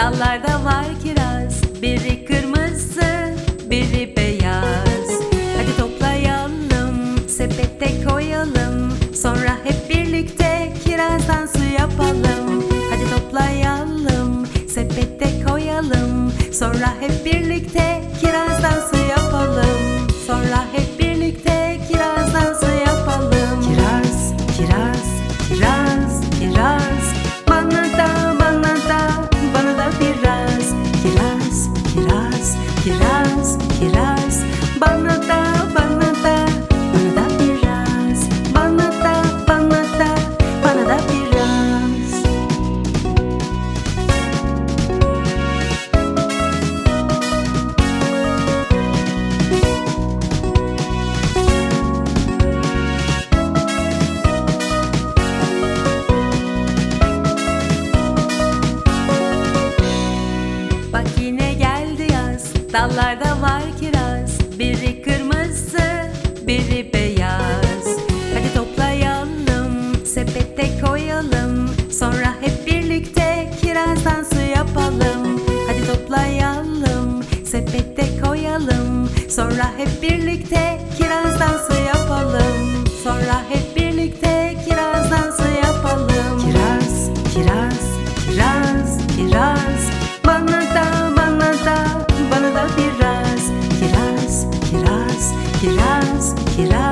Dallarda var kiraz. Biri kırmızı Biri beyaz. Hadi toplayalım Sepete koyalım. Sonra hep birlikte Kirazdan su yapalım. Hadi toplayalım Sepete koyalım. Sonra hep birlikte Dallarda var kiraz Biri kırmızı Biri beyaz. Hadi toplayalım Sepete koyalım Sonra hep birlikte Kirazdan su yapalım. Hadi toplayalım Sepete koyalım Sonra hep birlikte Kiraz, kiraz.